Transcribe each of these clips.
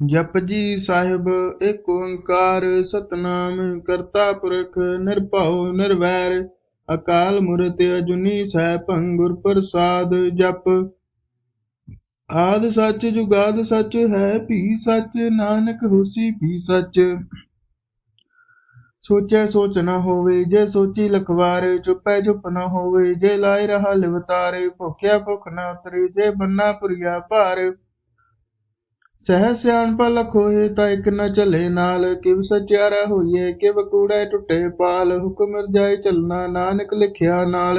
ਜਪਜੀ ਸਾਹਿਬ ਏਕ ਓੰਕਾਰ, ਸਤਨਾਮ ਕਰਤਾ ਪੁਰਖ, ਨਿਰਭਉ, ਨਿਰਵੈਰ, ਅਕਾਲ ਮੂਰਤ ਅਜੂਨੀ ਸੈਭੰ, ਗੁਰ ਪ੍ਰਸਾਦ ਜਪ। ਆਦ ਸੱਚ ਜੁਗਾਦ ਸੱਚ ਹੈ, ਭੀ ਸੱਚ ਨਾਨਕ ਹੋਸੀ, ਭੀ ਸੱਚ। ਸੋਚੈ ਸੋਚ ਨਾ ਹੋਵੇ, ਜੇ ਸੋਚੀ ਲਖਵਾਰ, ਚੁਪੈ ਚੁੱਪ ਨਾ ਹੋਵੇ, ਜੇ ਲਾਇ ਰਹਾ ਲਿਵਤਾਰੇ, ਭੁਖਿਆ ਭੁਖ ਨਾ ਉਤਰੇ, ਜੇ ਬੰਨਾ ਪੁਰੀਆ ਭਾਰ। ਸਹਿ ਸਿਆਣਪ ਲਖ ਹੋਏ ਤਾਂ ਇੱਕ ਨ ਚੱਲੇ ਨਾਲ, ਕਿਵ ਸਚਿਆਰਾ ਹੋਈਏ ਕਿਵ ਕੂੜੈ ਟੁੱਟੇ ਪਾਲ, ਹੁਕਮ ਰਜਾਈ ਚੱਲਣਾ ਨਾਨਕ ਲਿਖਿਆ ਨਾਲ।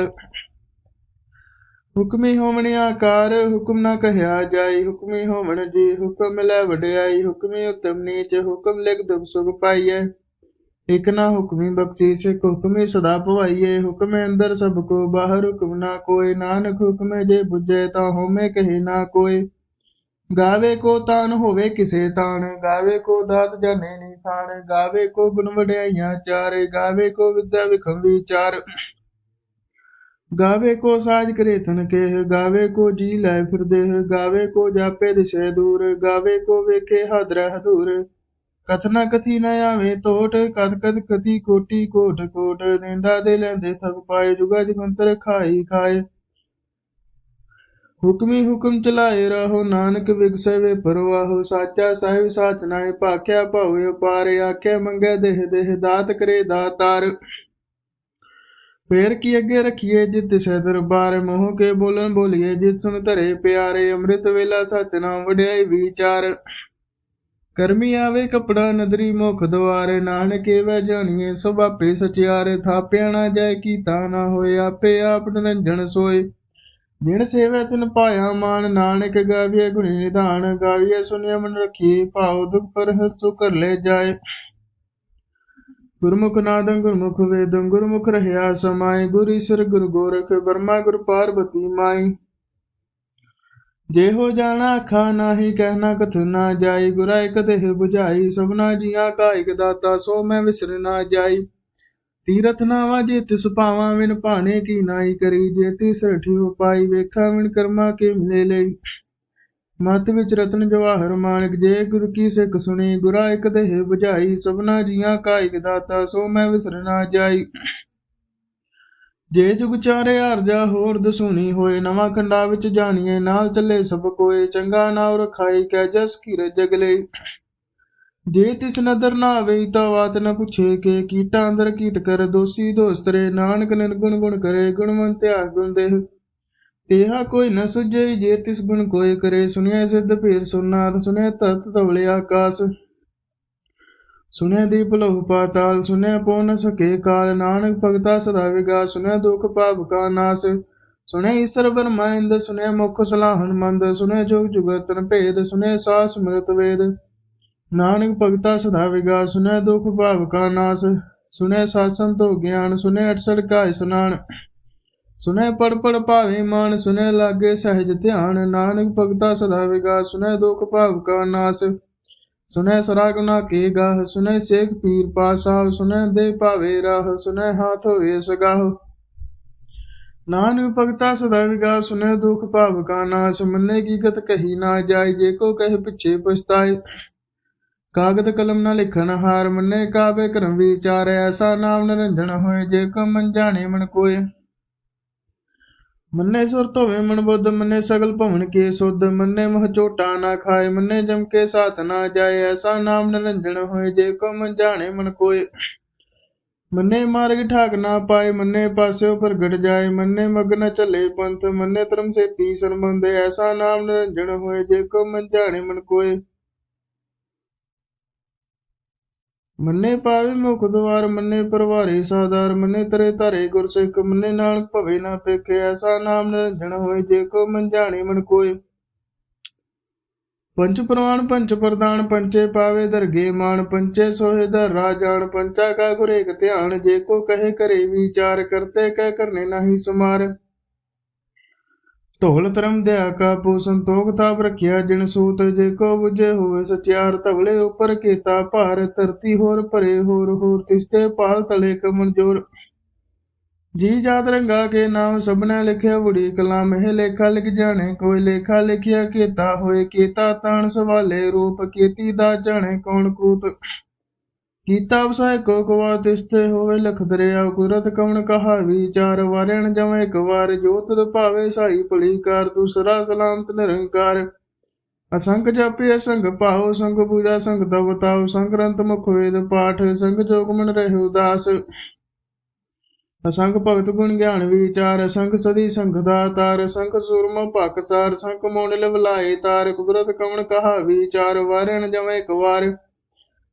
ਹੁਕਮੀ ਹੋਵਣ ਆਕਾਰ, ਹੁਕਮ ਨਾ ਕਹਿਆ ਜਾਈ ਹੁਕਮੀ ਹੋਵਣ ਜੀ ਹੁਕਮ ਲੈ ਵਡਿਆਈ, ਹੁਕਮੀ ਉਤਮ ਨੀਚ, ਹੁਕਮ ਲਿਖ ਦੁਖ ਸੁਖ ਪਾਈਐ। ਇਕ ਨਾ ਹੁਕਮੀ ਬਖਸ਼ੀਸ ਇਕ ਹੁਕਮੀ ਸਦਾ ਭਵਾਈਏ ਹੁਕਮ ਅੰਦਰ ਸਭ ਕੋ, ਬਾਹਰ ਹੁਕਮ ਨਾ ਕੋਈ ਨਾਨਕ ਹੁਕਮੇ ਜੇ ਬੁਝੇ ਤਾਂ ਹੋਮੇ ਕਹੇ ਨਾ ਕੋਈ ਗਾਵੇ ਕੋ ਤਾਨ ਹੋਵੇ ਕਿਸੇ ਤਾਨ ਗਾਵੇ ਕੋ ਦਾਤ ਜਾਣੇ ਨਿਸ਼ਾਨ ਗਾਵੇ ਕੋ ਗੁਣ ਵਡਿਆਈਆਂ ਚਾਰ, ਗਾਵੇ ਕੋ ਵਿਦਿਆ ਵਿਖਮ ਵਿਚਾਰ। ਗਾਵੇ ਕੋ ਸਾਜ ਕਰੇ ਤਨ ਕੇ ਗਾਵੇ ਕੋ ਜੀ ਲੈ ਫਿਰਦੇ ਗਾਵੇ ਕੋ ਜਾਪੇ ਦਿਸ਼ੇ ਦੂਰ, ਗਾਵੇ ਕੋ ਵੇਖੇ ਹਦਰ ਹਦੂਰ ਕਥਨਾ ਕਥੀ ਨ ਆਵੇ ਟੋਟ ਕਦ ਕਦ ਕਤੀ ਕੋਟੀ ਕੋਟ ਕੋਟ, ਦੇਂਦਾ ਦੇ ਲੈਂਦੇ ਥਕ ਪਾਏ, ਜੁਗਾ ਜਗੰਤਰ ਖਾਈ ਖਾਏ। ਹੁਕਮੀ ਹੁਕਮ ਚਲਾਏ ਰਹੋ, ਨਾਨਕ ਵਿਗਸੇ ਵੇ ਪਰਵਾਹੋ, ਸਾਚਾ ਸਾਹਿਬ ਸਾਚ ਨਾਏ ਭਾਖਿਆ ਭਉ ਅਪਾਰ, ਆਖਿਆ ਮੰਗੇ ਦੇਹ ਦੇਹ, ਦਾਤ ਕਰੇ ਦਾਤਾਰ। ਫੇਰ ਕੀ ਅੱਗੇ ਰਖੀਏ ਜਿਤ ਤਿਸੈ ਦਰਬਾਰ, ਮੋਹ ਕੇ ਬੋਲਣ ਬੋਲੀਏ ਜਿਤ ਸੁਨ ਧਰੇ ਪਿਆਰੇ, ਅੰਮ੍ਰਿਤ ਵੇਲਾ ਸਚ ਨਾਮ ਵਡਿਆਈ ਵਿਚਾਰ। ਕਰਮੀ ਆਵੇ ਕਪੜਾ ਨਦਰੀ ਮੁਖ ਦਵਾਰੇ, ਨਾਨਕੇ ਵੈ ਜਾਣੀਏ ਸਭ ਆਪੇ ਸਚਿਆਰੇ, ਥਾਪਿਆ ਨਾ ਜਾਏ ਕੀਤਾ ਨਾ ਹੋਏ, ਆਪੇ ਆਪ ਨਿਰੰਜਨ ਸੋਏ। ਜਿਣ ਸੇਵੈ ਤਿਨ ਪਾਇਆ ਮਾਨ, ਨਾਨਕ ਗਾਵੀਏ ਗੁਣੀ ਨਿਧਾਨ ਗਾਵੀਏ ਸੁਨਿਆ ਮਨ ਰਖੀ ਭਾਉ ਦੁਖ ਪਰ ਹਸੁ ਕਰ ਲੈ ਜਾਏ। ਗੁਰਮੁਖ ਨਾਦੰ ਗੁਰਮੁਖ ਵੇਦੰ, ਗੁਰਮੁਖ ਰਹਿਆ ਸਮਾਏ, ਗੁਰ ਈਸ਼ਰ ਗੁਰ ਗੋਰਖ ਬਰਮਾ ਗੁਰ ਪਾਰਬਤੀ ਮਾਈ। ਜੇ ਹੋ ਜਾਣਾ ਆਖਾ ਨਾਹੀ ਕਹਿਣਾ ਕਥ ਨਾ ਜਾਈ, ਗੁਰਾ ਇਕ ਦੇਹ 부ਝਾਈ ਸਭਨਾ ਜੀਆਂ ਕਾ ਇਕ ਦਾਤਾ, ਸੋ ਮੈਂ ਵਿਸਰ ਨਾ ਜਾਈ। ਤੀਰਥ ਨਾਵਾ ਜੇ ਤਿਸ ਪਾਵਾਂ ਵਿਨ ਭਾਣੇ ਕੀ ਨਾਈ ਕਰੀ, ਜੇ ਤਿਸ ਰਠਿਓ ਪਾਈ ਵੇਖਾ ਵਿਨ ਕਰਮਾ ਕੇ ਮਿਲੇ ਲਈ। ਮਤ ਵਿੱਚ ਰਤਨ ਜਵਾਹਰ ਮਾਨਕ ਜੇ ਗੁਰ ਕੀ ਸਿੱਖ ਸੁਣੀ, ਗੁਰਾ ਇਕ ਦੇਹ 부ਝਾਈ ਸਭਨਾ ਜੀਆਂ ਕਾ ਇਕ ਦਾਤਾ, ਸੋ ਮੈਂ ਵਿਸਰਨਾ ਜਾਈ। ਜੇ ਜੁਗ ਚਾਰੇ ਹਰਜਾ ਹੋਰ ਦਸੂਣੀ ਹੋਏ, ਨਵਾਂ ਖੰਡਾ ਵਿੱਚ ਜਾਣੀਏ, ਨਾਲ ਚੱਲੇ ਸਭ ਕੋਏ, ਚੰਗਾ ਨਾਉ ਰਖਾਈ, ਕੈ ਜਸ ਕੀਰ ਲਈ। ਜੇ ਤਿਸ ਨਦਰ ਨਾ ਆਵੇ ਤਾ ਬਾਤ ਨ ਪੁੱਛੇ ਕੇ ਕੀਟਾਂ ਅੰਦਰ ਕੀਟ ਕਰ, ਦੋਸੀ ਦੋਸਤਰੇ ਨਾਨਕ ਨਿਰਗੁਣ ਗੁਣ ਕਰੇ ਗੁਣਵੰਤਿਆ ਗੁਣ ਦੇਹ ਤੇਹਾ ਕੋਈ ਨ ਸੁਝੇ, ਜੇ ਤਿਸ ਗੁਣ ਕੋਏ ਕਰੇ ਸੁਣਿਆ ਸਿੱਧ ਭੀਰ ਸੁਨਾਦ ਸੁਣਿਆ ਧਰਤ ਧਵਲੇ ਆਕਾਸ। ਸੁਣਿਆ ਦੀਪ ਲਹੂ ਪਾਤਾਲ ਸੁਣਿਆ ਪਉ ਨ ਸਕੇ ਕਾਲ, ਨਾਨਕ ਭਗਤਾ ਸਦਾ ਵਿਗਾ ਸੁਣਿਆ ਦੁਖ ਪਾਪ ਕਾ ਨਾਸ। ਸੁਣਿਆ ਈਸ਼ਰ ਬਰਮਾ ਇੰਦ ਸੁਣਿਆ ਮੁਖ ਸਲਾਹਨ ਮੰਦ ਸੁਣਿਆ ਜੋਗ ਜੁਗਤਨ ਭੇਦ ਸੁਣਿਆ ਸਾਸ ਮ੍ਰਿਤ ਵੇਦ। ਨਾਨਕ ਭਗਤਾ ਸਦਾ ਵਿਗਾ ਸੁਣਿਆ ਦੁਖ ਭਾਵ ਕਾ ਨਾਸ ਸੁਣਿਆ ਸਾਧ ਸੰਤੋ ਗਿਆਨ ਸੁਣਿਆ ਅਠਸੜ ਕਾ ਇਸਨਾਨ ਸੁਣਿਆ ਪੜ ਪੜ ਭਾਵੇ ਮਾਨ ਸੁਣਿਆ ਲਾਗੇ ਸਹਿਜ ਧਿਆਨ, ਨਾਨਕ ਭਗਤਾ ਸਦਾ ਵਿਗਾ ਸੁਣਿਆ ਦੁਖ ਭਾਵ ਕਾ ਨਾਸ ਸੁਨੈ ਸਰਾ ਗੁਨਾ ਕੇ ਗਾਹ ਸੁਨੈ ਸੇਖ ਪੀਰ ਪਾਸਾਹ ਸੁਨੈ ਦੇ ਭਾਵੇ ਰਾਹ ਸੁਨੈ ਹਾਥ ਹੋਏ ਸਗਾਹ। ਨਾਨਕ ਭਗਤਾ ਸਦਾ ਵਿਗਾ ਸੁਨੈ ਦੁਖ ਭਾਵ ਕਾ ਨਾਸ, ਮੰਨੇ ਕੀ ਗਤ ਕਹੀ ਨਾ ਜਾਏ, ਜੇ ਕੋ ਕਹੇ ਪਿਛੇ ਪਛਤਾਏ। ਕਾਗਦ ਕਲਮ ਨਾ ਲਿਖਣ ਹਾਰ ਮੰਨੇ, ਕਾਵੇ ਕਰਮ ਵਿਚਾਰ, ਐਸਾ ਨਾਮ ਨਿਰੰਜਨ ਹੋਏ, ਜੇ ਕੋ ਮਨ ਜਾਣੇ ਮਨ ਕੋਏ। ਮੰਨੇ ਸੁਰਤ ਹੋਵੇ ਮਨ ਬੁੱਧ, ਮੰਨੇ ਸਗਲ ਭਵਨ ਕੇ ਸੁਧ, ਮੰਨੇ ਮਹ ਝੋਟਾ ਨਾ ਖਾਏ, ਮੰਨੇ ਜਮ ਕੇ ਸਾਥ ਨਾ ਜਾਏ, ਐਸਾ ਨਾਮ ਨਿਰੰਜਨ ਹੋਏ, ਜੇ ਕੋ ਮਨ ਜਾਣੇ ਮਨ ਕੋਏ। ਮੰਨੇ ਮਾਰਗ ਠਾਕ ਨਾ ਪਾਏ, ਮੰਨੇ ਪਾਸਿਓ ਪ੍ਰਗਟ ਜਾਏ, ਮੰਨੇ ਮਗਨ ਨ ਚੱਲੇ ਪੰਥ, ਮੰਨੇ ਧਰਮ ਸੇਤੀ ਸਰਮੰਦ ਐਸਾ ਨਾਮ ਨਿਰੰਜਨ ਹੋਏ, ਜੇ ਕੋ ਮਨ ਜਾਣੇ ਮਨ ਕੋਏ। ਮੰਨੇ ਪਾਵੇ ਮੁਖ ਦੁਆਰ ਮੰਨੇ ਪਰਵਾਰੇ ਸਾਦਾਰ, ਮੰਨੇ ਤਰੇ ਧਰੇ ਗੁਰ ਸਿੱਖ ਮੰਨੇ ਨਾਨਕ ਭਵੇ ਨਾ ਪੇਖੇ, ਐਸਾ ਨਾਮ ਨਿਰੰਜਨ ਹੋਏ, ਜੇ ਕੋ ਮਨ ਮਨ ਕੋਏ। ਪੰਚ ਪ੍ਰਵਾਨ ਪੰਚ ਪ੍ਰਦਾਨ ਪੰਚੇ ਪਾਵੇ ਦਰਗੇ ਮਾਨ ਪੰਚੇ ਸੋਹੇ ਦਰ ਰਾਜਾਨ, ਪੰਚਾ ਕਾ ਗੁਰ ਏਕ ਧਿਆਨ, ਜੇ ਕੋ ਕਹੇ ਕਰੇ ਵਿਚਾਰ, ਕਰਤੇ ਕਹਿ ਕਰਨੇ ਨਹੀਂ ਸੁਮਾਰ। ਧੌਲ ਧਰਮ ਦਿਆ ਕਾਪੂ ਸੰਤੋਖ ਤਾਪ ਰਖਿਆ, ਜਿਨ ਸੂਤ ਜੇ ਕੋ ਬੁਝੇ ਹੋਵੇ ਸਚਿਆਰ, ਧਵਲੇ ਉਪਰ ਕੀਤਾ ਭਾਰ, ਧਰਤੀ ਹੋਰ ਭਰੇ ਹੋਰ ਹੋਰ ਤਿਸਤੇ ਪਾਲ ਤਲੇ ਕਮਨ ਜੋਰ ਜੀ ਜਾਤ ਰੰਗਾ ਕੇ ਨਾਮ ਸਭਨਾ ਲਿਖਿਆ, ਬੁੜੀ ਕਲਾਮ ਇਹ ਲੇਖਾ ਲਿਖ ਜਾਣੇ, ਕੋਈ ਲੇਖਾ ਲਿਖਿਆ ਕੀਤਾ ਹੋਏ ਕੀਤਾ, ਤਾਣ ਸਵਾਲੇ ਰੂਪ ਕੀਤੀ ਦਾ ਜਾਣੇ, ਕੌਣ ਕੂਤ। ਕੀਤਾ ਵਸਾਇ ਕੋ ਕਵਾ ਤਿਸਤੇ ਹੋਵੇ ਲਖ ਦਰਿਆ ਕੁਰਤ ਕਵਣ ਕਹਾ ਵਿਚਾਰ ਵਾਰਣ ਜਮੈ ਇੱਕ ਵਾਰ ਜੋ ਭਾਵੇ ਸਾਈ ਭਲੀ ਕਾਰ, ਦੂਸਰਾ ਸਲਾਮਤ ਨਿਰੰਕਾਰ। ਅਸੰਖ ਜਪੇ ਅਸੰਖ ਭਾਉ ਸੰਗ ਪੂਜਾ ਸੰਗ ਤਵ ਤਾਉ ਸੰਗ੍ਰੰਥ ਮੁਖ ਵੇਦ ਪਾਠ ਸੰਗ ਜੋਗ ਮਨ ਰਹਿ ਉਦਾਸ ਅਸੰਖ ਭਗਤ ਗੁਣ ਗਿਆਨ ਵਿਚਾਰ ਅਸੰਖ ਸਦੀ ਸੰਘ ਦਾ ਤਾਰ ਅਸੰਖ ਸੂਰਮ ਭਕਸਾਰ ਸੰਖ ਮੋਨ ਲਵਲਾਏ ਤਾਰ। ਕੁਦਰਤ ਕਵਣ ਕਹਾ ਵਿਚਾਰ ਵਾਰਣ ਜਮੈ ਇੱਕ ਵਾਰ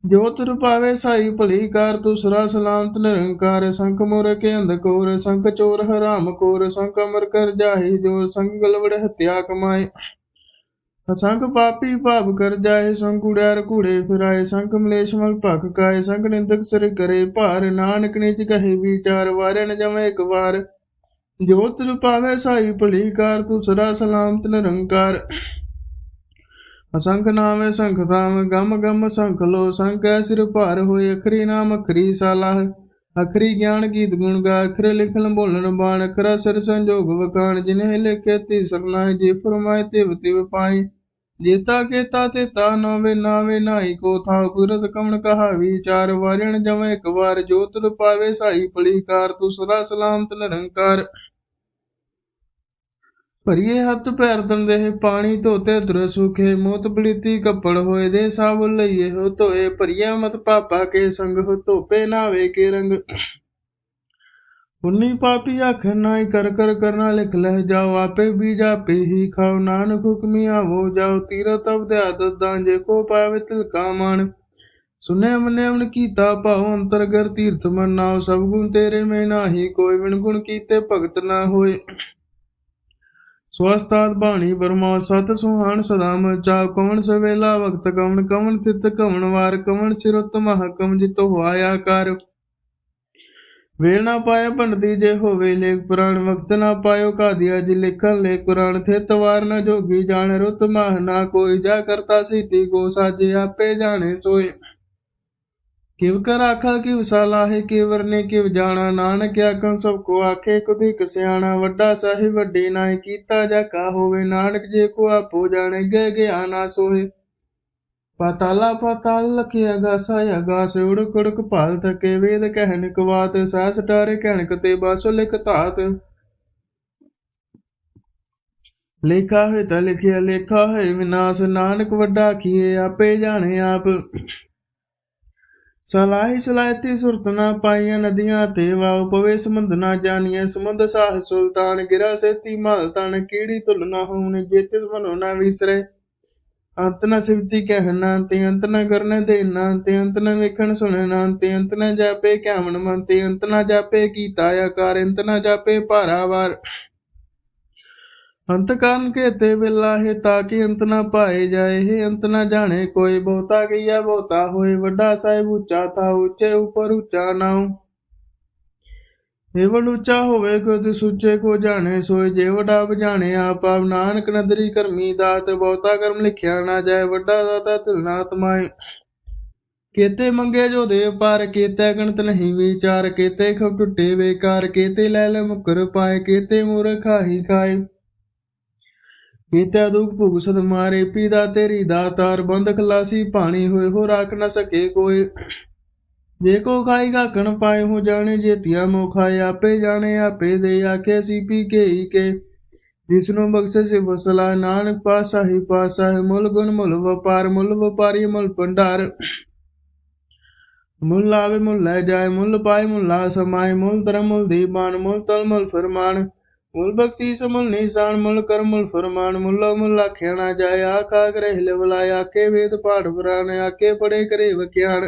ਜੋ ਤੁਰ ਪਾਵੇ ਸਾਈ ਭਲੀ ਕਾਰ ਦੂਸਰਾ ਸਲਾਮਤ ਨਿਰੰਕਾਰ, ਸੰਖ ਮੋਰ ਕੇ ਅੰਧਕੋਰ, ਸੰਖ ਚੋਰ ਹਰਾਮ ਕੋਰ, ਸੰਖ ਅਮਰ ਕਰ ਜਾਹੀ, ਜੋ ਸੰਗ ਗਲਵੜ ਹਤਿਆ ਕਮਾਏ। ਅਸੰਖ ਪਾਪੀ ਭਾਵ ਕਰ ਜਾਏ, ਸੰਗ ਕੁੜਿਆਰ ਕੂੜੇ ਫਿਰਾਏ, ਸੰਖ ਮਲੇਸ਼ ਮਲ ਭਖ ਕਾਏ ਸੰਖ ਨਿੰਦਕ ਸਿਰ ਕਰੇ ਭਾਰ, ਨਾਨਕ ਨਿਜ ਕਹੇ ਵਿਚਾਰ ਵਾਰਨ ਜਮੈ ਇੱਕ ਵਾਰ। ਜੋ ਤੁਰ ਪਾਵੇ ਸਾਈ ਭਲੀ ਕਾਰ ਦੂਸਰਾ ਸਲਾਮਤ ਨਿਰੰਕਾਰ। ਅਸੰਖ ਨਾਮੇ ਸੰਖ ਧਾਮ, ਗਮ ਗਮ ਸੰਖ ਲੋ ਸੰਖੈ ਸਿਰ ਭਾਰ ਹੋਏ, ਅਖਰੀ ਨਾਮ ਅਖਰੀ ਸਾਲਾਹ ਅਖਰੀ ਗਿਆਨ ਗੀਤ ਗੁਣ ਗਾ ਅਖਰ ਲਿਖਣ ਬੋਲਣ ਬਾਣ, ਅਖਰਾ ਸਿਰ ਸੰਜੋਗ ਵਕਾਣ ਜਿਨੇ ਲਿਖੇ ਤੀ ਸਰਨਾ ਜੀ ਫਰਮਾਏ ਤਿਵ ਤਿਵ ਪਾਈ ਜੇਤਾ ਕੇਤਾ ਤੇ ਤਾ ਨਵੇਂ ਨਾਵੇ ਨਾਈ ਕੋ ਥਾ ਕੁਦਰਤ ਕਮਣ ਕਹਾ ਵਿਚਾਰ ਵਾਰਣ ਜਮੈ ਇੱਕ ਵਾਰ, ਜੋ ਤੁਲ ਪਾਵੇ ਸਾਈ ਭਲੀ ਕਾਰ ਦੂਸਰਾ ਸਲਾਮਤ ਨਿਰੰਕਾਰ। ਭਰੀਏ ਹੱਥ ਪੈਰ ਦੰਦੇ, ਪਾਣੀ ਧੋਤੇ ਦੁਰ ਸੁਖੇ, ਮੋਤ ਬਲੀਤੀ ਕੱਪੜ ਹੋਏ ਦੇ ਸਾਬੁਨ ਲਈਏ, ਹੋ ਧੋਏ ਭਰੀਆ ਮਤ ਪਾਪਾ ਕੇ ਸੰਗ, ਹੋ ਧੋਪੇ ਨਾਵੇ ਕੇ ਰੰਗ। ਪੁੰਨੀ ਪਾਪੀ ਆਖ, ਨਾਈ ਕਰ ਕਰ ਕਰਨਾ ਲਿਖ ਲਹਿ ਜਾਓ, ਆਪੇ ਬੀਜ ਆਪੇ ਹੀ ਖਾਓ, ਨਾਨਕ ਹੁਕਮੀ ਆਵੋ ਜਾਓ ਤੀਰਤ ਅਵਧਿਆ ਦਦਾਂ ਜੇ ਕੋ ਪਾਵੇ ਤਿਲਕਾ ਮਨ ਸੁਨੇ ਮਨੇ ਮਨ ਕੀਤਾ ਭਾਉ ਅੰਤਰਗਰ ਤੀਰਥ ਮਨ ਨਾਉ ਸਭ ਗੁਣ ਤੇਰੇ ਮੈਂ ਨਾਹੀ, ਕੋਈ ਵਿਣ ਗੁਣ ਕੀਤੇ ਭਗਤ ਨਾ ਹੋਏ। ਸਵਸਤਾਦ ਬਾਣੀ ਬਰਮਾ ਸਤ ਸੁਹਾਣ ਸਦਾ ਮਚਾ ਕਵਣ ਸਵੇਲਾ ਵਕਤ ਕਵਣ ਕਵਣ ਤਿਤ ਕਵਣ ਵਾਰ, ਕਵਣ ਸਿਰਤ ਮਹਕਮ ਜਿਤੋ ਹੋਇਆ ਕਰ। ਵੇਲ ਨਾ ਪਾਏ ਭੰਡਤੀ ਜੇ ਹੋਵੇ ਲੇਖ ਪੁਰਾਣ, ਵਕਤ ਨਾ ਪਾਇਓ ਕਾਦੀਆ ਜੀ ਲਿਖਣ ਲੇਖ ਕੁਰਾਨ ਥੇ ਤਵਾਰ ਨਾ ਜੋਗੀ ਜਾਣ, ਰੁਤ ਮਾਹ ਨਾ ਕੋਈ, ਜਾ ਕਰਤਾ ਸੀਤੀ ਕੋ ਸਾਜੇ ਆਪੇ ਜਾਣੇ ਸੋਏ। ਕਿਵ ਕਰ ਆਖਾ, ਕਿਵ ਸਲਾਹੇ, ਕਿਵ ਵਰਨੇ ਕਿਵ ਜਾਣਾ, ਨਾਨਕ ਆਖਣ ਸਭ ਕੋ ਆਖੇ ਕੁਦੀ ਕਸਿਆਣਾ ਵੱਡਾ ਸਾਹਿਬ, ਵੱਡੀ ਨਾਏ ਕੀਤਾ ਜਾ ਕਾ ਹੋਵੇ, ਨਾਨਕ ਜੇ ਕੋ ਆਪੋ ਜਾਣੇ ਗਏ ਗਿਆ ਨਾ ਸੋਏ ਪਾਤਾਲਾ ਲਖਿ ਅਗਾਸਾ ਅਗਾਸ ਉੜਕ ਉੜਕ ਭਾਲ ਤਕੇ ਵੇਦ ਕਹਿਨ ਕਵਾਤ ਸਾਸ ਟਾਰੇ ਕਹਿਣਕ ਤੇ ਬਾਸੋ ਲਿਖ ਧਾਤ। ਲੇਖਾ ਹੈ ਤਾਂ ਲਿਖਿਆ, ਲੇਖਾ ਹੈ ਵਿਨਾਸ਼, ਨਾਨਕ ਵੱਡਾ ਕੀਏ, ਆਪੇ ਜਾਣੇ ਆਪ। ਸਲਾਹੀ ਸਲਾਹਤੀ ਸੁਰਤ ਨਾ ਪਾਈਆਂ ਨਦੀਆਂ ਤੇ ਵਾਉ ਪਵੇ, ਸਮੁੰਦ ਨਾ ਜਾਣੀਏ, ਸਮੁੰਦ ਸਾਹ ਸੁਲਤਾਨ ਗਿਰਾ, ਸੇਤੀ ਮਾਲ ਤਨ ਕੀੜੀ ਤੁਲ ਨਾ ਹੋਣ, ਜੇਤਿਸ ਮਨੋ ਨਾ ਵਿਸਰੇ। ਅੰਤ ਨਾ ਸਿਵਤੀ ਕਹਿਣਾ ਤੇ ਅੰਤ ਨਾ ਕਰਨ ਦੇਣਾ ਤੇ ਅੰਤ ਨਾ ਵੇਖਣ ਸੁਣਨਾ ਤੇ ਅੰਤ ਨਾ ਜਾਪੇ ਕਿਆਵਣ ਮਨ, ਤੇ ਅੰਤ ਨ ਜਾਪੇ, ਕੀਤਾ ਆਕਾਰ, ਅੰਤ ਨ ਜਾਪੇ ਭਾਰਾਵਾਰ ਅੰਤ ਕਰਨ ਕੇ ਤੇ ਬਿਲਾ ਤਾਂ ਕਿ ਅੰਤ ਨਾ ਪਾਏ ਜਾਏ। ਹੈ ਅੰਤ ਨ ਜਾਣੇ, ਕੋਈ ਬਹੁਤਾ ਗਿਆ ਬਹੁਤਾ ਹੋਏ। ਵੱਡਾ ਸਾਹਿਬ ਉੱਚਾ ਥਾ ਉੱਚੇ ਉਪਰ ਉੱਚਾ ਨਾਉ। ਏਵਨ ਉੱਚਾ ਹੋਵੇ ਕੋ ਤੇ ਸੁੱਚੇ ਕੋ ਜਾਣੇ। ਸੋਏ ਜੇ ਵੱਡਾ ਬਜਾਣੇ ਆਪ ਆਪ ਨਾਨਕ ਨਦਰੀ ਕਰਮੀ ਦਾਤ। ਬਹੁਤਾ ਕਰਮ ਲਿਖਿਆ ਨਾ ਜਾਏ, ਵੱਡਾ ਦਾਤਾ ਤਿਲਨਾ ਤਮਾਏ। ਕੇਤੇ ਮੰਗੇ ਜੋ ਦੇ ਪਰ, ਕੇਤੇ ਗਣਤ ਨਹੀਂ ਵਿਚਾਰ। ਕੇਤੇ ਖਬ ਟੁੱਟੇ ਵੇਕਾਰ ਕੇਤੇ ਲੈ ਲੈ ਮੁਕਰ ਪਾਏ। ਕੇਤੇ ਮੂਰਖ ਖਾਹੀ ਖਾਏ। ਕੇਤੇ ਦੁਖ ਭੁਗ ਸਦ ਮਾਰੇ, ਪੀਦਾ ਤੇਰੀ ਦਾਤਾਰ, ਬੰਦ ਖਲਾਸੀ ਪਾਣੀ ਹੋਏ ਹੋ ਰੱਖ ਨਾ ਸਕੇ ਕੋਈ। ਜੇ ਕੋ ਖਾਈ ਗਾਕਣ ਪਾਏ, ਹੋ ਜਾਣੇ ਜੇਤੀਆ ਮੋ ਖਾਏ ਆਪੇ ਜਾਣੇ, ਆਪੇ ਦੇ ਆਖੇ ਸੀ ਪੀ ਕੇ ਹੀ ਕੇ। ਜਿਸਨੂੰ ਬਖਸ਼ੇ ਸੇ ਵਸਲਾ, ਨਾਨਕ ਪਾਸਾ ਹੀ ਪਾਸਾ ਹੈ ਮੁੱਲ ਗੁਣ ਮੁੱਲ ਵਪਾਰ, ਮੁੱਲ ਵਪਾਰੀ, ਮੁੱਲ ਭੰਡਾਰ। ਮੁੱਲ ਆਵੇ, ਮੁੱਲ ਲੈ ਜਾਏ, ਮੁੱਲ ਪਾਏ, ਮੁੱਲਾ ਸਮਾਏ, ਮੁੱਲ ਧਰਮ, ਮੁੱਲ ਦੀਵਾਨ, ਮੁੱਲ ਤਲ, ਮੁੱਲ ਫਰਮਾਨ। ਮੁੱਲ ਬਖਸ਼ੀਸ, ਮੁੱਲ ਨਿਸ਼ਾਨ ਮੁੱਲ ਕਰ ਫਰਮਾਨ, ਮੁੱਲ ਮੁੱਲ ਆਖਿਆ ਨਾ ਆਖਾ ਗ੍ਰਹਿ ਲਵਲਾ ਆਕੇ ਵੇਦ ਪਾਠ ਪੁਰਾਣ ਆਕੇ ਪੜੇ ਕਰੇ ਵਕਿਆਣ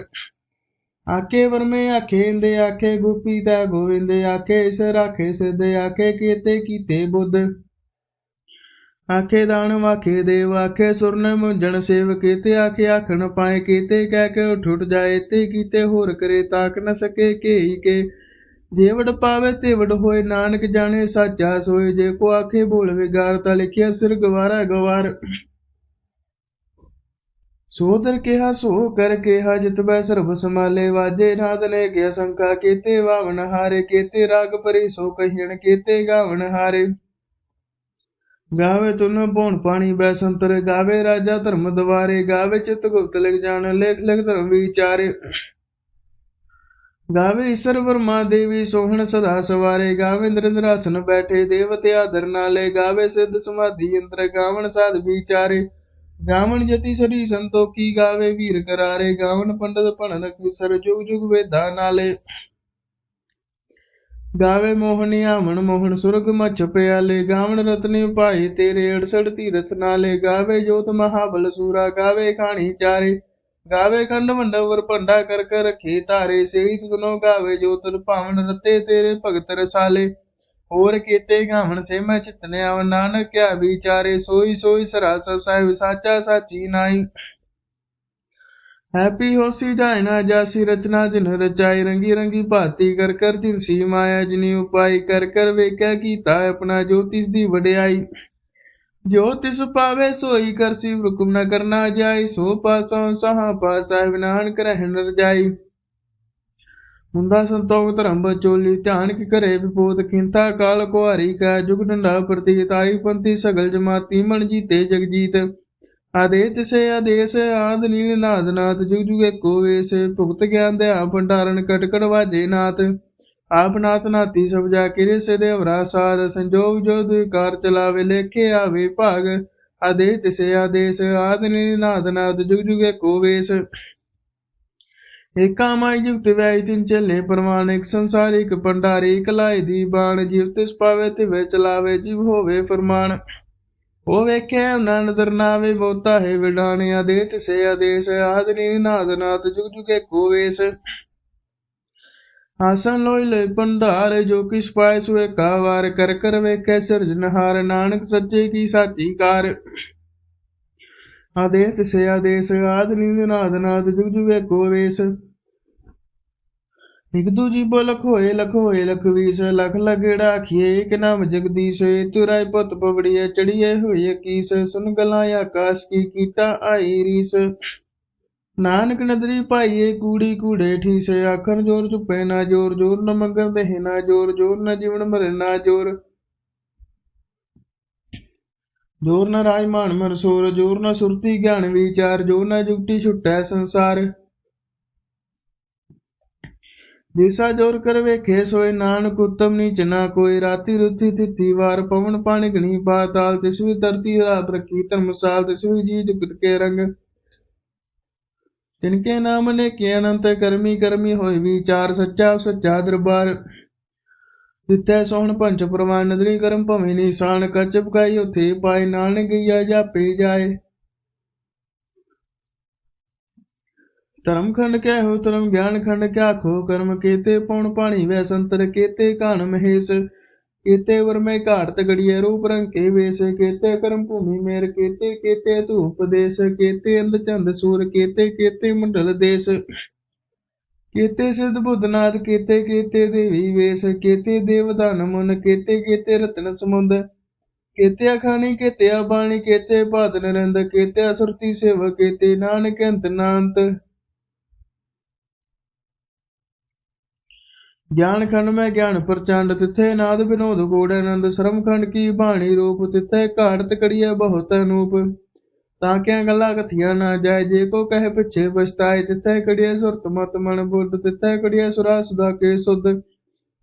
ਆਕੇ ਵਰਮੇ, ਆਖੇ ਇੰਦੇ, ਆਖੇ ਤਾ ਗੋਵਿੰਦ, ਆਖੇ ਇਸ ਰਾਖੇ ਸਿੱਧ, ਆਖੇ ਕੀਤੇ ਕੀਤੇ ਬੁੱਧ। ਆਖੇ ਦਾਨ ਵਾਖੇ ਦੇਵ, ਆਖੇ ਸੁਰਨ, ਮੁੰਜਣ ਸੇਵ ਕੀਤੇ, ਆਖੇ ਆਖਣ ਪਾਏ ਕੀਤੇ, ਕਹਿ ਕੇ ਉਠ ਉਠ ਜਾਏ, ਤੇ ਕੀਤੇ ਹੋਰ ਕਰੇ, ਤਾਕ ਨ ਸਕੇ, ਕੇਈ ਕੇ ਜੇਵੜ ਪਾਵੇ ਤੇਵੜ ਹੋਏ ਨਾਨਕ ਜਾਣੇ, ਸਾਚਾ ਸੋਏ ਜੇ ਕੋ ਆਖੇ ਬੋਲ ਵਿਗਾਰ, ਤਾ ਲਿਖਿਆ ਸਿਰ ਗਵਾਰਾ ਗਵਾਰ। ਸੋਦਰ ਕਿਹਾ, ਸੋ ਕਰ ਕਿਹਾ ਜਿਤਬੈ ਸਰਬ ਸਮਾਲੇ ਵਾਜੇ ਨਾਦ ਨੇ ਗਿਆ ਸੰਕਾ, ਕੀਤੇ ਵਾਵਣ ਹਾਰੇ, ਕੀਤੇ ਰਾਗ ਪਰੀ ਸੋ ਕਹੀਣ, ਕੀਤੇ ਗਾਵਣ ਹਾਰੇ। ਗਾਵੇ ਤੁਨ ਪੌਣ ਪਾਣੀ ਬੈ ਸੰਤਰ, ਗਾਵੇ ਰਾਜਾ ਧਰਮ ਦਵਾਰੇ, ਗਾਵੇ ਚਿਤ ਗੁਪਤ ਲਿਖ ਜਾਣ, ਲੇਖ ਲਿਖ ਧਰਮ ਵਿਚਾਰੇ। ਗਾਵੇ ਈਸ਼ਰ ਵਰਮਾ ਦੇਵੀ ਸੋਹਣ ਸਦਾ ਸਵਾਰੇ, ਗਾਵੇ ਨਿਰੰਦਰਾਸਨ ਬੈਠੇ ਦੇਵਤੇ ਆਦਰ ਨਾਲੇ, ਗਾਵੇ ਸਿੱਧ ਸਮਾਧੀ ਅੰਤਰ ਗਾਵਨ ਸਾਧ ਵਿਚਾਰੇ। ਗਾਵਨ ਜਤੀ ਸਰੀ ਸੰਤੋਖੀ, ਗਾਵੇ ਵੀਰ ਕਰਾਰੇ, ਗਾਵਣ ਪੰਡਤ ਭਣਨ ਸਰ ਜੁਗ ਜੁਗ ਵੇਦਾ ਨਾਲੇ। ਗਾਵੇ ਮੋਹਣੀ ਆਵਣ ਮੋਹਨ ਸੁਰਗ ਮਛ ਪਿਆਲੇ, ਗਾਵਣ ਰਤਨੀ ਭਾਈ ਤੇਰੇ 68 ਤੀਰਥ ਨਾਲੇ, ਗਾਵੇ ਜੋਤ ਮਹਾਬਲ ਸੂਰਾ, ਗਾਵੇ ਖਾਣੀ ਚਾਰੇ। ਗਾਵੇ ਖੰਡ ਮੰਡਵਰ ਭੰਡਾ ਕਰ ਕਰ ਰਖੇ ਧਾਰੇ ਸੇਈ ਤੁਨੋ ਗਾਵੇ ਜੋਤਨ ਭਾਵਨ ਰਤੇ ਤੇਰੇ ਭਗਤ ਰਸਾਲੇ। ਹੋਰ ਕੀਤੇ ਗਾਵਣ ਸੇ ਮੈਂ ਚਿਤਨੇ ਆਵ ਨਾਨਕ ਕਿਆ ਵਿਚਾਰੇ, ਸੋਈ ਸੋਈ ਸਰਾਸ ਸਾਹਿਬ, ਸਾਚਾ ਸਾਚੀ ਨਾਈ ਹੈਪੀ ਹੋਸੀ ਜਾਇ ਨਾ ਜਾਸੀ, ਰਚਨਾ ਜਿਨ ਰਚਾਈ ਰੰਗੀ ਰੰਗੀ ਭਾਤੀ ਕਰ ਕਰ ਜਿਨ ਸੀ ਮਾਇਆ, ਜਿਨੀ ਉਪਾਈ ਕਰ ਕਰ ਵੇਖਿਆ ਕੀਤਾ ਆਪਣਾ ਜੋਤਿਸ ਦੀ ਵਡਿਆਈ। ਜੋ ਤਿਸ ਪਾਵੇ ਸੋਈ ਕਰਸੀ ਹੁਕਮ ਨ ਕਰਨਾ ਜਾਈ ਸੋ ਪਾਸੋਂ ਸਹਾ ਪਾਸਾ ਨਾਨਕ ਰਹਿਣ ਰਜਾਈ ਹੁੰਦਾ ਸੰਤੋਖ ਧਰਮ ਬਚੋਲੀ ਧਿਆਨ ਕੀ ਕਰੇ ਵਿਪੋਤ ਖਿੰਤਾ ਕਾਲ ਕੁਹਾਰੀ ਕਾ ਜੁਗ ਡੰਡਾ ਪ੍ਰਤੀਤ, ਆਈ ਪੰਥੀ ਸਗਲ ਜਮਾਤੀ, ਮਨ ਜੀਤੇ ਜਗਜੀਤ ਆਦੇ ਤਿਸੇ ਆਦੇਸ, ਆਦ ਨੀਲ ਨਾਦ ਨਾਥ ਜੁਗ ਜੁਗ ਏਕੋ ਵੇਸ, ਭੁਗਤ ਗਿਆਨ ਦੇ ਆਪ ਭੰਡਾਰਨ ਕਟਕੜ ਵਾਜੇ ਨਾਥ। ਆਪ ਨਾਥ ਨਾਤੀ ਸਭ ਕਿਰੇ ਸੇ ਦੇਵਰਾ ਸਾਧ ਸੰਜੋਗ ਜੋ ਦੁਕਾਰ ਚਲਾਵੇ ਲੇਖੇ ਆਵੇ ਭਾਗ ਆਦੇ ਤਿਸੇ ਆਦੇਸ, ਆਦ ਨੀਲ ਨਾਦ ਜੁਗ ਜੁਗ ਏਕੋ ਵੇਸ। ਏਕਾ ਮਾਈ ਜੁਗਤ ਵੈਈ ਤਿਨ ਚੱਲੇ ਪ੍ਰਮਾਣ ਇੱਕ ਸੰਸਾਰ, ਇੱਕ ਭੰਡਾਰੀ, ਇੱਕ ਲਾਏ ਦੀ ਬਾਣ, ਜਿਵ ਤਿਸ ਪਾਵੇ ਤੇ ਵੇ ਚਲਾਵੇ, ਜਿਵ ਹੋਵੇ ਫਰਮਾਨ। ਉਹ ਵੇਖੇ ਉਹਨਾਂ ਨਦਰ ਨਾਵੇ ਬਹੁਤਾ ਹੈ ਵਿਡਾਣਿਆ ਦੇ ਤਿਸੇ ਆਦੇਸ ਆਦਨੀ ਨਾਦ ਨਾਦ ਜੁਗ ਜੁਗੇ ਏਕੋ ਵੇਸ। ਆਸਨ ਲੋਈ ਲੈ ਭੰਡਾਰ, ਜੋ ਕਿਸ ਪਾਏ ਸੁਏ ਕਾ ਕਰ ਕਰ ਵੇਖੇ ਸਿਰਜਨਹਾਰ ਨਾਨਕ ਸੱਚੇ ਕੀ ਸਾਚੀ ਕਾਰ। ਆਦੇਸ ਤਿਸੇ ਆਦੇਸ ਆਦਨੀ ਨਾਦ ਨਾਦ ਜੁਗ ਜੁਗ ਏਕੋ ਵੇਸ। ਇਕ ਦੂਜੀ ਬੋ ਲਖੋਏ ਲਖੋਏ ਲਖਵੀਸ ਲਖ ਵੀਸ, ਲਖ ਲਗੜਾ ਆਖੀਏ ਇਕ ਨਾਮ ਜਗਦੀਸ਼ ਤੁਰਾਇ ਪੁੱਤ ਪਵੜੀਏ, ਚੜੀਏ ਹੋਏ ਕੀਸ, ਸੁਨ ਗਲਾਂ ਆਕਾਸ਼ ਕੀ ਕੀਤਾ ਆਈ ਰੀਸ। ਨਾਨਕ ਨਦਰੀ ਪਾਈਏ ਕੂੜੀ ਕੂੜੇ ਠੀਸ ਆਖਣ ਜੋਰ ਚੁਪੇ ਨਾ ਜੋਰ ਜੋਰ ਨ ਮੰਗਣ ਦੇ ਨਾ ਜੋਰ ਜੋਰ ਨ ਜੀਵਨ ਮਰੇ ਨਾ ਜੋਰ। ਜੋਰ ਨ ਰਾਜਮਾਨ ਮਰ ਸੋਰ, ਜੋਰ ਨ ਸੁਰਤੀ ਗਿਆਨ ਵਿਚਾਰ, ਜੋਰ ਨ ਜੁਗਤੀ ਛੁਟੈ ਸੰਸਾਰ। ਜਿਸਾ ਜੋਰ ਕਰ ਵੇਖੇ, ਸੋਏ ਨਾਨਕ ਉਤਮ ਨੀਚ ਨਾ ਕੋਈ। ਰਾਤੀ ਰੁੱਤੀ ਤਿੱਤੀ ਵਾਰ ਪਵਨ ਪਾਣੀ ਗਣੀ ਪਾਤਾਲ ਤਿਸ ਵੀ ਧਰਤੀ ਰਾਤ ਰੱਖੀ ਧਰਮਸਾਲ ਤਿਸ ਵੀ ਜੀ ਜੁਗਤ ਕੇ ਰੰਗ। ਤਿਨਕੇ ਨਾਮ ਨੇ ਕੀ ਅਨੰਤ ਕਰਮੀ ਕਰਮੀ ਹੋਈ ਵਿਚਾਰ ਸੱਚਾ ਸੱਚਾ ਦਰਬਾਰ। ਜਿੱਥੇ ਸੋਹਣ ਪੰਜ ਪ੍ਰਵਾਨ ਨਦਰੀ ਕਰਮ ਭਵੇਂ ਨਿਸ਼ਾਨ ਕੱਚ ਪਕਾਈ ਉਥੇ ਪਾਏ, ਨਾਨਕ ਗਈਆ ਜਾਪੇ ਜਾਏ। ਧਰਮ ਖੰਡ ਕਹਿ ਹੋ ਧਰਮ ਗਿਆਨ ਖੰਡ ਕਿਆ ਖੋ ਕਰਮ ਕੇਤੇ ਪਉਣ ਪਾਣੀ ਵੈ ਸੰਤਰ ਕੀਤੇ ਕਾਣ ਮਹੇਸ਼। ਕੀਤੇ ਵਰਮੇ ਘਾਟ ਤਗੜੀਏ ਰੂਪ ਰੰਗ ਵੇਸ, ਕੀਤੇ ਕਰਮ ਭੂਮੀ ਮੇਰ, ਕੀਤੇ ਕੀਤੇ ਧੂਪ ਦੇਸ਼, ਕੀਤੇ ਅੰਧ ਚੰਦ ਸੂਰ, ਕੀਤੇ ਕੀਤੇ ਮੰਡਲ ਦੇਸ਼। ਕੀਤੇ ਸਿੱਧ ਬੁੱਧਨਾਥ ਕੀਤੇ ਕੀਤੇ ਦੇਵੀ ਵੇਸ, ਕੀਤੇ ਦੇਵਦਾਨ ਮੁਨ, ਕੀਤੇ ਕੀਤੇ ਰਤਨ ਸਮੁੰਦ। ਕੀਤੇ ਅਖਾਣੀ ਕੀਤੇ ਬਾਣੀ, ਕੀਤੇ ਬਾਦ ਨਰਿੰਦ ਕੀਤੇ ਅਸੁਰਤੀ ਸੇਵ ਕੀਤੇ ਨਾਨਕ ਅੰਤ ਨਾੰਤ। ਗਿਆਨ ਖੰਡ ਮੈਂ ਗਿਆਨ ਪ੍ਰਚੰਡ ਤਿੱਥੇ ਨਾਦ ਵਿਨੋਦ ਗੋੜ ਆਨੰਦ ਸ਼ਰਮ ਖੰਡ ਕੀ ਬਾਣੀ ਰੂਪ ਤਿੱਥੇ ਘਾੜਤ ਕੜੀਏ ਬਹੁਤ ਅਨੂਪ। ਤਾਂ ਕਿਆ ਗੱਲਾਂ ਕਥੀਆਂ ਨਾ ਜਾਏ, ਜੇ ਕੋ ਕਹੇ ਪਿੱਛੇ ਪਛਤਾਏ, ਤਿੱਥੇ ਕੜੀਏ ਸੁਰਤ ਮਤ ਮਨ ਬੁੱਧ, ਤਿੱਥੇ ਕੜੀਏ ਸੁਰਾ ਸੁਦਾ ਕੇ ਸੁਧ।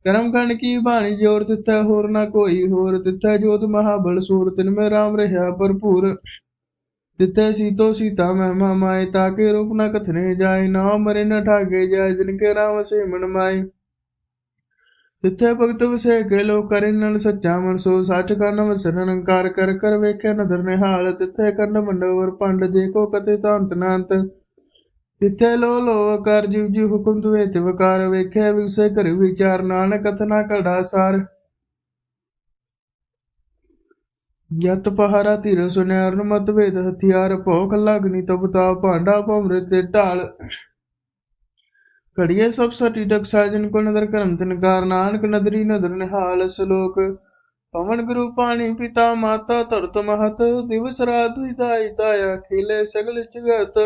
ਕਰਮ ਖੰਡ ਕੀ ਬਾਣੀ ਜੋਰ, ਤਿੱਥੇ ਹੋਰ ਨਾ ਕੋਈ ਹੋਰ, ਤਿੱਥੇ ਜੋਤ ਮਹਾਬਲ ਸੂਰ, ਤਿਨ ਮੈਂ ਰਾਮ ਰਹਾ ਭਰਪੂਰ। ਤਿੱਥੇ ਸੀਤੋ ਸੀਤਾ ਮਹਿਮਾ ਮਾਏ ਤਾਕੇ ਰੂਪ ਨਾ ਕਥਨੇ ਜਾਏ ਨਾ ਮਰੇ ਨਾ ਠਾਗੇ ਜਾਏ, ਜਿਨ ਕੇ ਰਾਮ ਸੇ ਮਨ ਮਾਏ। ਤਿੱਥੇ ਭਗਤ ਵਸੇ ਕੇ ਲੋ ਕਰੇ ਨਨ ਸੱਚਾ ਮਨ ਸੋ ਸੱਚ ਕਰਨ ਵਸਰਨ ਅੰਕਾਰ ਕਰ ਕਰ ਵੇਖੇ ਨਦਰ ਨਿਹਾਲ, ਤਿੱਥੇ ਕਰਨ ਮੰਡਵਰ ਪੰਡ ਜੇ ਕੋ ਕਤੇ ਤਾਂਤ ਨਾਂਤ। ਤਿੱਥੇ ਲੋ ਲੋ ਕਰ ਜਿਵ ਜੀ ਹੁਕਮ ਤੁਵੇ ਤੇ ਵਕਾਰ ਵੇਖੇ ਵਿਸੇ ਕਰ ਵਿਚਾਰ ਨਾਨਕ ਕਥਨਾ ਕੜਾ ਸਾਰ। ਜਤ ਪਹਾਰਾ ਧੀਰ ਸੁਨਿਆ ਅਰਨ ਮਤ ਵੇਦ ਹਥਿਆਰ ਭੋਖ ਲਗਨੀ ਤਬ ਭਾਂਡਾ ਭਮਰੇ ਤੇ ਢਾਲ। ਘੜੀਏ ਸਭ ਸਟੀ ਸਾਜਨ ਕੋ ਨਦਰ ਕਰਮ ਤਨ ਕਾਰ ਨਾਨਕ ਨਦਰੀ ਨਦਰ ਨਿਹਾਲ ਸਲੋਕ। ਪਵਨ ਗੁਰੂ ਪਾਣੀ ਪਿਤਾ ਮਾਤਾ ਧਰਤ ਮਹਤ ਦਿਵਸ ਰਾਤ ਵਿਦਾਈ ਤਾਇਆ ਖੇਲੇ ਸਗਲ ਜਗਤ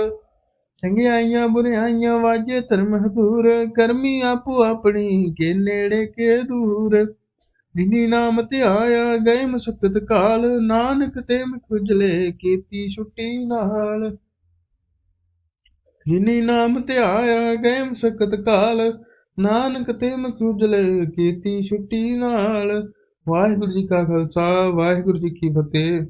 ਚੰਗਿਆਈਆਂ ਬੁਰਿਆਈਆਂ ਵਾਜੇ ਧਰਮ ਹਦੂਰ ਕਰਮੀ ਆਪੋ ਆਪਣੀ ਕੇ ਨੇੜੇ ਕੇ ਦੂਰ। ਜਿਨੀ ਨਾਮ ਧਿਆਇਆ ਗਏ ਮਸਕਤ ਕਾਲ, ਨਾਨਕ ਤੇ ਮੁਖਜਲੇ ਕੀਤੀ ਛੁੱਟੀ ਨਾਲ। ਜਿਨੀ ਨਾਮ ਧਿਆਇਆ ਗਏ ਮਸਕਤ ਕਾਲ, ਨਾਨਕ ਤੇ ਮੁਖਜਲੇ ਕੀਤੀ ਛੁੱਟੀ ਨਾਲ। ਵਾਹਿਗੁਰੂ ਜੀ ਕਾ ਖਾਲਸਾ, ਵਾਹਿਗੁਰੂ ਜੀ ਕੀ ਫਤਿਹ।